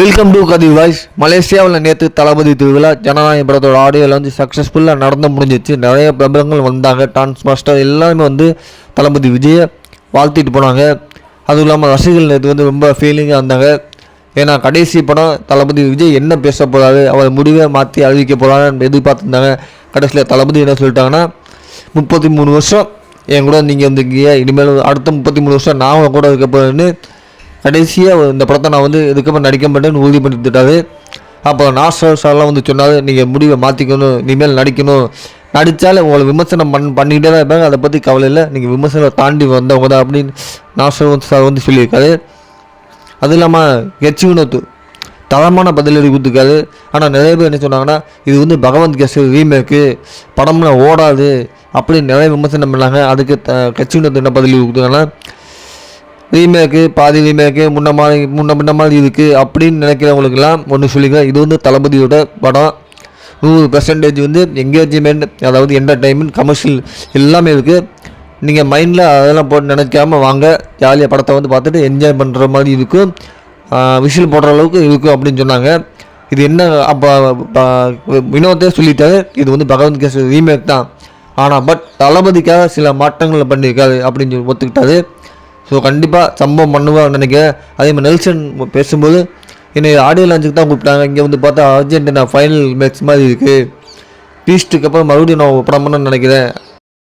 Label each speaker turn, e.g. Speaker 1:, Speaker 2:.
Speaker 1: Welcome to கதி voice மலேசியாவில் நேற்று தளபதி திருவிழா. ஜனநாயக படத்தோட ஆடியோவில் வந்து சக்ஸஸ்ஃபுல்லாக நடந்து முடிஞ்சிச்சு. நிறைய பிரபலங்கள் வந்தாங்க. டான்ஸ் மாஸ்டர் எல்லாருமே வந்து தளபதி விஜயை வாழ்த்திட்டு போனாங்க. அதுவும் இல்லாமல் ரசிகர்கள் நேற்று வந்து ரொம்ப ஃபீலிங்காக இருந்தாங்க. ஏன்னா கடைசி படம் தளபதி விஜய் என்ன பேச போகிறாரு அவர் முடிவை மாற்றி அறிவிக்க போகிறாருன்னு எதிர்பார்த்துருந்தாங்க. கடைசியில் தளபதி என்ன சொல்லிட்டாங்கன்னா முப்பத்தி மூணு வருஷம் என் கூட நீங்கள் வந்துருக்கீங்க. இனிமேல் அடுத்த முப்பத்தி மூணு வருஷம் நான் கூட இருக்க போகிறேன்னு கடைசியாக இந்த படத்தை நான் வந்து இதுக்கப்புறம் நடிக்க மாட்டேன்னு உறுதி பண்ணிட்டுட்டாரு அப்போ நாஸ்டர் சார்லாம் வந்து சொன்னார் நீங்கள் முடிவை மாற்றிக்கணும் இனிமேல் நடிக்கணும். நடித்தாலே உங்களை விமர்சனம் பண் பண்ணிக்கிட்டே தான் இருப்பாங்க. அதை பற்றி கவலை இல்லை. நீங்கள் விமர்சனம் தாண்டி வந்தவங்க தான் அப்படின்னு நாஸ்டர் வந்து சார் வந்து சொல்லியிருக்காரு. அதுவும் இல்லாமல் ஹெச் வினோத் தரமான பதிலடி கொடுத்துருக்காரு. ஆனால் நிறைய பேர் என்ன சொன்னாங்கன்னா இது வந்து பகவந்த் கேசரி ரீமேக்கு படம்லாம் ஓடாது அப்படின்னு நிறைய விமர்சனம் பண்ணாங்க. அதுக்கு த ஹெச் வினோத் என்ன பதிலடி கொடுத்துருக்காங்கன்னா ரீமேக்கு பாதி ரீமேக்கு முன்ன மாதிரி முன்ன முன்ன மாதிரி இருக்குது அப்படின்னு நினைக்கிறவங்களுக்கெல்லாம் ஒன்று சொல்லிக்கிறேன் இது வந்து தளபதியோட படம். நூறு பெர்சன்டேஜ் வந்து என்கேஜ்மெண்ட் அதாவது என்டர்டைன்மெண்ட் கமர்ஷியல் எல்லாமே இருக்குது நீங்கள் மைண்டில் அதெல்லாம் போட்டு நினைக்காம வாங்க. ஜாலியாக படத்தை வந்து பார்த்துட்டு என்ஜாய் பண்ணுற மாதிரி இருக்கும். விஷுவல் போடுற அளவுக்கு இருக்கும் அப்படின்னு சொன்னாங்க. இது என்ன அப்போ வினோதே சொல்லிட்டாரு. இது வந்து பகவந்த் கேஸ் ரீமேக் தான். ஆனால் பட் தளபதிக்காக சில மாற்றங்களை பண்ணியிருக்காரு அப்படின்னு சொல்லி ஒத்துக்கிட்டாரு. ஸோ கண்டிப்பாக சம்பவம் பண்ணுவான்னு நினைக்கிறேன். அதே மாதிரி நெல்சன் பேசும்போது என்னை ஆடியோ லான்ச்சுக்கு தான் கூப்பிட்டாங்க. இங்கே வந்து பார்த்தா அர்ஜென்டினா ஃபைனல் மேட்ச் மாதிரி இருக்குது பீஸ்ட்டுக்கு அப்புறம் மறுபடியும் நான் படம் பண்ணணும்னு நினைக்கிறேன்.